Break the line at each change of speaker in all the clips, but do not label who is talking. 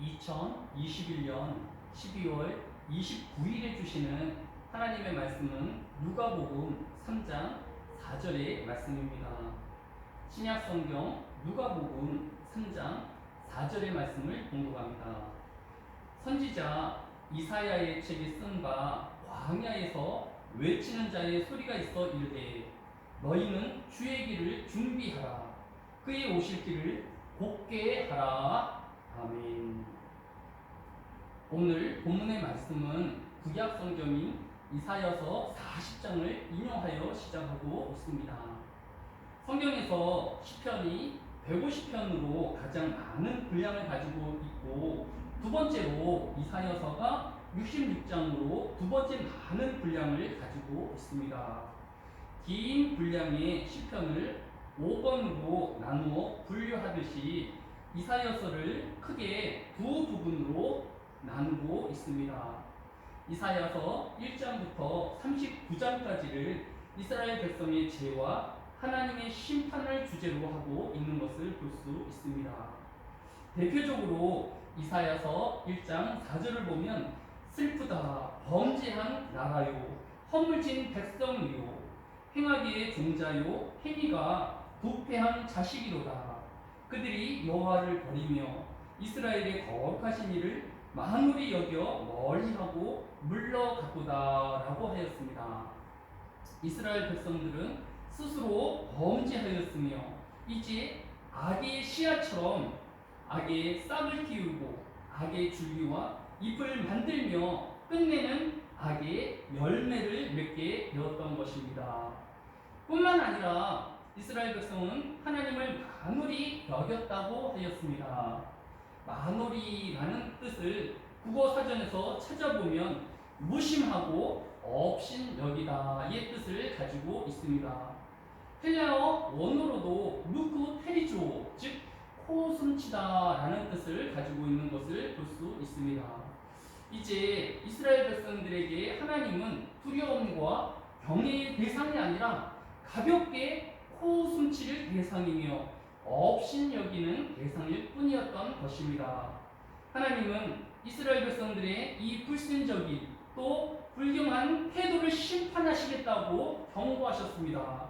2021년 12월 29일에 주시는 하나님의 말씀은 누가복음 3장 4절의 말씀입니다. 신약 성경 누가복음 3장 4절의 말씀을 공독합니다. 선지자 이사야의 책에 쓴 바 광야에서 외치는 자의 소리가 있어 이르되 너희는 주의 길을 준비하라 그의 오실 길을 곱게 하라 아멘. 오늘 본문의 말씀은 구약 성경인 이사여서 40장을 인용하여 시작하고 있습니다. 성경에서 시편이 150편으로 가장 많은 분량을 가지고 있고 두 번째로 이사여서가 66장으로 두 번째 많은 분량을 가지고 있습니다. 긴 분량의 시편을 5번으로 나누어 분류하듯이 이사여서를 크게 두 부분으로 나누고 있습니다. 이사야서 1장부터 39장까지를 이스라엘 백성의 죄와 하나님의 심판을 주제로 하고 있는 것을 볼 수 있습니다. 대표적으로 이사야서 1장 4절을 보면 슬프다 범죄한 나라요 허물진 백성이요 행하기의 종자요 행위가 부패한 자식이로다 그들이 여호와를 버리며 이스라엘의 거룩하신 이를 만물이 여겨 멀리하고 물러갔도다라고 하였습니다. 이스라엘 백성들은 스스로 범죄하였으며 이제 악의 씨앗처럼 악의 싹을 틔우고 악의 줄기와 잎을 만들며 끝내는 악의 열매를 맺게 되었던 것입니다. 뿐만 아니라 이스라엘 백성은 하나님을 만물이 여겼다고 하였습니다. 만물이라는 뜻을 국어 사전에서 찾아보면 무심하고 없인 여기다의 뜻을 가지고 있습니다. 헬라어 원어로도 누크 테리조 즉 코숨치다라는 뜻을 가지고 있는 것을 볼 수 있습니다. 이제 이스라엘 백성들에게 하나님은 두려움과 경외의 대상이 아니라 가볍게 코숨칠 대상이며 없인 여기는 대상일 뿐이었던 것입니다. 하나님은 이스라엘 백성들의 이 불신적인 또 불경한 태도를 심판하시겠다고 경고하셨습니다.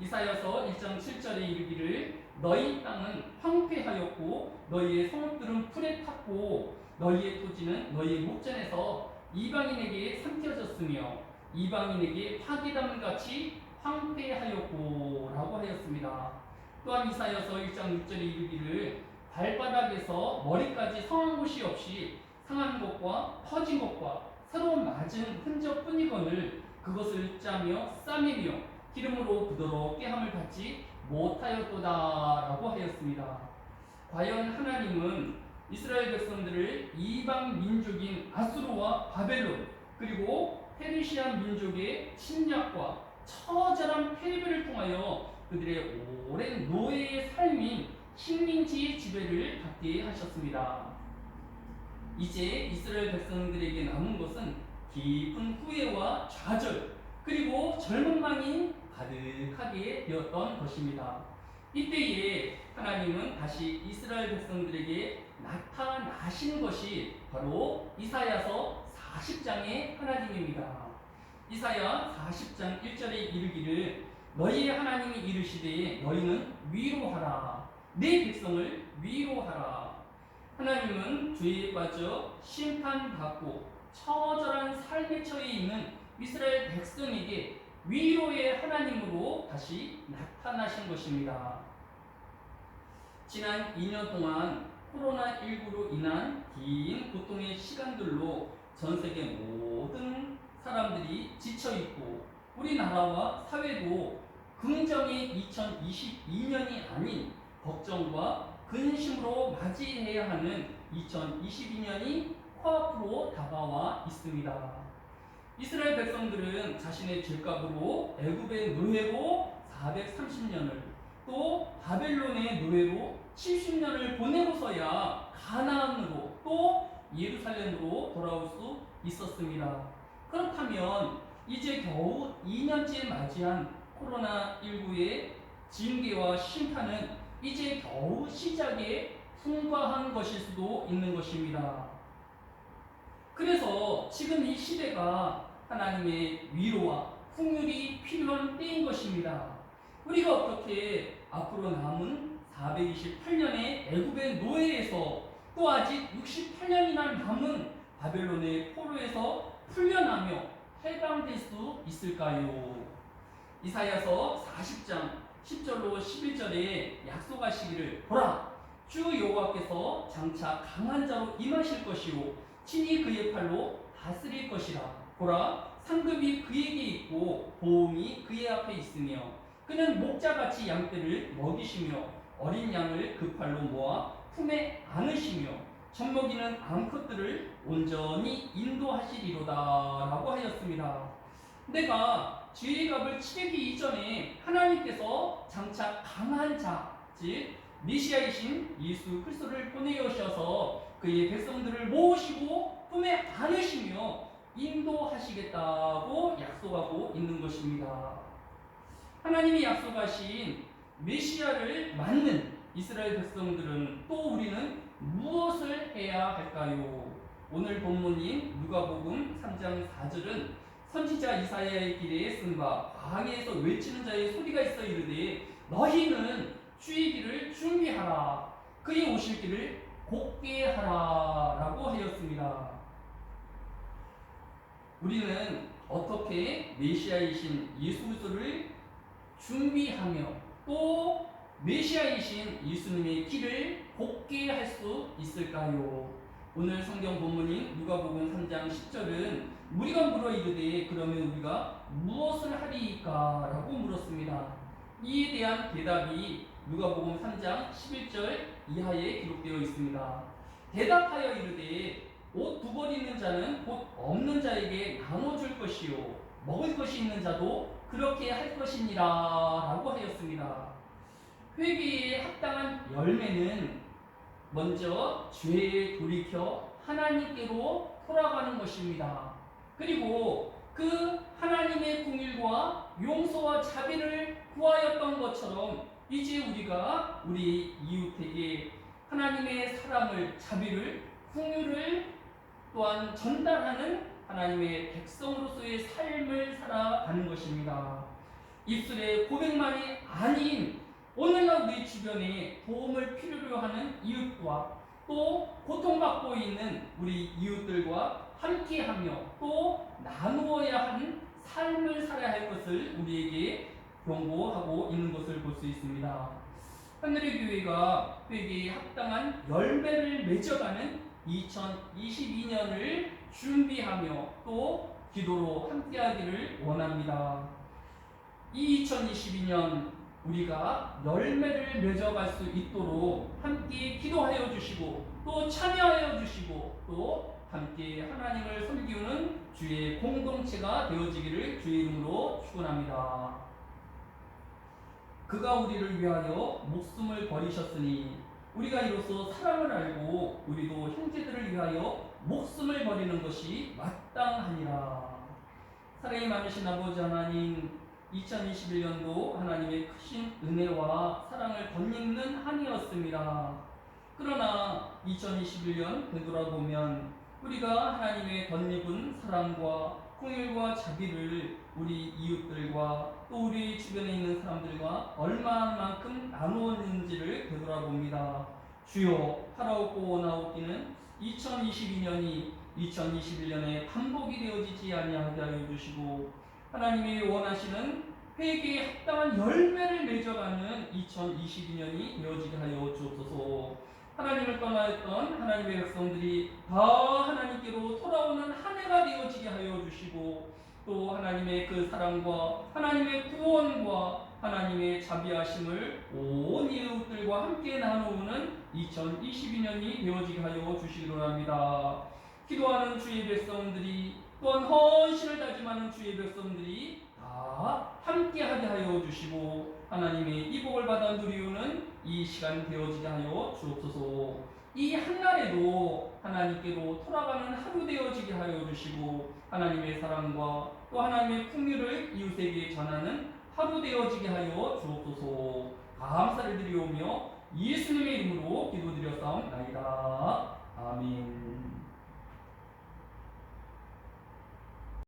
이사여서 1장 7절에 이르기를 너희 땅은 황폐하였고 너희의 성읍들은 풀에 탔고 너희의 토지는 너희의 목전에서 이방인에게 삼켜졌으며 이방인에게 파괴담 같이 황폐하였고 라고 하였습니다. 또한 이사여서 1장 6절에 이르기를 발바닥에서 머리까지 성한 곳이 없이 상한 것과 퍼진 것과 새로 맞은 흔적뿐이거늘 그것을 짜며 싸매며 기름으로 부드럽게 함을 받지 못하였도다라고 하였습니다. 과연 하나님은 이스라엘 백성들을 이방 민족인 아수르와 바벨론 그리고 페르시아 민족의 침략과 처절한 패배를 통하여 그들의 오랜 노예의 삶인 식민지의 지배를 받게 하셨습니다. 이제 이스라엘 백성들에게 남은 것은 깊은 후회와 좌절 그리고 절망만이 가득하게 되었던 것입니다. 이때에 하나님은 다시 이스라엘 백성들에게 나타나신 것이 바로 이사야서 40장의 하나님입니다. 이사야 40장 1절에 이르기를 너희의 하나님이 이르시되 너희는 위로하라 내 백성을 위로하라 하나님은 죄에 빠져 심판받고 처절한 삶에 처해 있는 이스라엘 백성에게 위로의 하나님으로 다시 나타나신 것입니다. 지난 2년 동안 코로나19로 인한 긴 고통의 시간들로 전 세계 모든 사람들이 지쳐있고 우리나라와 사회도 긍정의 2022년이 아닌 걱정과 근심으로 맞이해야 하는 2022년이 코앞으로 다가와 있습니다. 이스라엘 백성들은 자신의 죄값으로 애굽의 노예로 430년을 또 바벨론의 노예로 70년을 보내고서야 가나안으로 또 예루살렘으로 돌아올 수 있었습니다. 그렇다면 이제 겨우 2년째 맞이한 코로나19의 징계와 심판은 이제 겨우 시작에 풍부한 것일 수도 있는 것입니다. 그래서 지금 이 시대가 하나님의 위로와 풍휼이 필요한 때인 것입니다. 우리가 어떻게 앞으로 남은 428년의 애굽의 노예에서 또 아직 68년이나 남은 바벨론의 포로에서 풀려나며 해방될 수 있을까요? 이사야서 40장 10절로 11절에 약속하시기를 보라 주 여호와께서 장차 강한 자로 임하실 것이요 친히 그의 팔로 다스릴 것이라 보라 상급이 그에게 있고 보험이 그의 앞에 있으며 그는 목자같이 양떼를 먹이시며 어린 양을 그 팔로 모아 품에 안으시며 젖먹이는 암컷들을 온전히 인도하시리로다라고 하였습니다. 내가 죄의 값을 치르기 이전에 하나님께서 장차 강한 자, 즉 미시아이신 예수 그리스도를 보내오셔서 그의 백성들을 모으시고 품에 안으시며 인도하시겠다고 약속하고 있는 것입니다. 하나님이 약속하신 메시아를 맞는 이스라엘 백성들은 또 우리는 무엇을 해야 할까요? 오늘 본문인 누가복음 3장 4절은 선지자 이사야의 길에 쓴바 광야에서 외치는 자의 소리가 있어 이르되 너희는 주의 길을 준비하라 그의 오실 길을 곱게 하라라고 하였습니다. 우리는 어떻게 메시아이신 예수 그리스도를 준비하며 또 메시아이신 예수님의 길을 곱게 할 수 있을까요? 오늘 성경 본문인 누가복음 3장 10절은 우리가 물어 이르되 그러면 우리가 무엇을 하리까라고 물었습니다. 이에 대한 대답이 누가복음 3장 11절 이하에 기록되어 있습니다. 대답하여 이르되 옷 두 벌 있는 자는 곧 없는 자에게 나눠줄 것이요 먹을 것이 있는 자도 그렇게 할 것이니라라고 하였습니다. 회개에 합당한 열매는 먼저 죄에 돌이켜 하나님께로 돌아가는 것입니다. 그리고 그 하나님의 궁일과 용서와 자비를 구하였던 것처럼 이제 우리가 우리 이웃에게 하나님의 사랑을 자비를 궁유를 또한 전달하는 하나님의 백성으로서의 삶을 살아가는 것입니다. 입술의 고백만이 아닌 오늘날 우리 주변에 도움을 필요로 하는 이웃과 또 고통받고 있는 우리 이웃들과 함께하며 또 나누어야 하는 삶을 살아야 할 것을 우리에게 경고하고 있는 것을 볼 수 있습니다. 하늘의 교회가 회개에 합당한 열매를 맺어가는 2022년을 준비하며 또 기도로 함께하기를 원합니다. 이 2022년 우리가 열매를 맺어갈 수 있도록 함께 기도하여 주시고 또 참여하여 주시고 또 함께 하나님을 섬기는 주의 공동체가 되어지기를 주의 이름으로 축원합니다. 그가 우리를 위하여 목숨을 버리셨으니 우리가 이로써 사랑을 알고 우리도 형제들을 위하여 목숨을 버리는 것이 마땅하니라. 사랑이 많으신 아버지 하나님, 2021년도 하나님의 크신 은혜와 사랑을 덧입는 한 해였습니다. 그러나 2021년 되돌아보면 우리가 하나님의 덧입은 사랑과 공일과 자비를 우리 이웃들과 또 우리 주변에 있는 사람들과 얼마만큼 나누었는지를 되돌아봅니다. 주여 하라옵고 원하옵기는 2022년이 2021년에 반복이 되어지지 아니하게 하여 주시고 하나님이 원하시는 회개에 합당한 열매를 맺어가는 2022년이 되어지게 하여 주옵소서. 하나님을 떠나였던 하나님의 백성들이 다 하나님께로 돌아오는 한 해가 되어지게 하여 주시고 또 하나님의 그 사랑과 하나님의 구원과 하나님의 자비하심을 온 이웃들과 함께 나누는 2022년이 되어지게 하여 주시기로 합니다. 기도하는 주의 백성들이 또한 헌신을 다짐하는 주의 백성들이 다 함께하게 하여 주시고 하나님의 이복을 받아 누리우는 이 시간 되어지게 하여 주옵소서. 이 한날에도 하나님께로 돌아가는 하루 되어지게 하여 주시고 하나님의 사랑과 또 하나님의 풍류를 이웃에게 전하는 하루 되어지게 하여 주옵소서. 감사를 드리오며 예수님의 이름으로 기도드렸사옵나이다.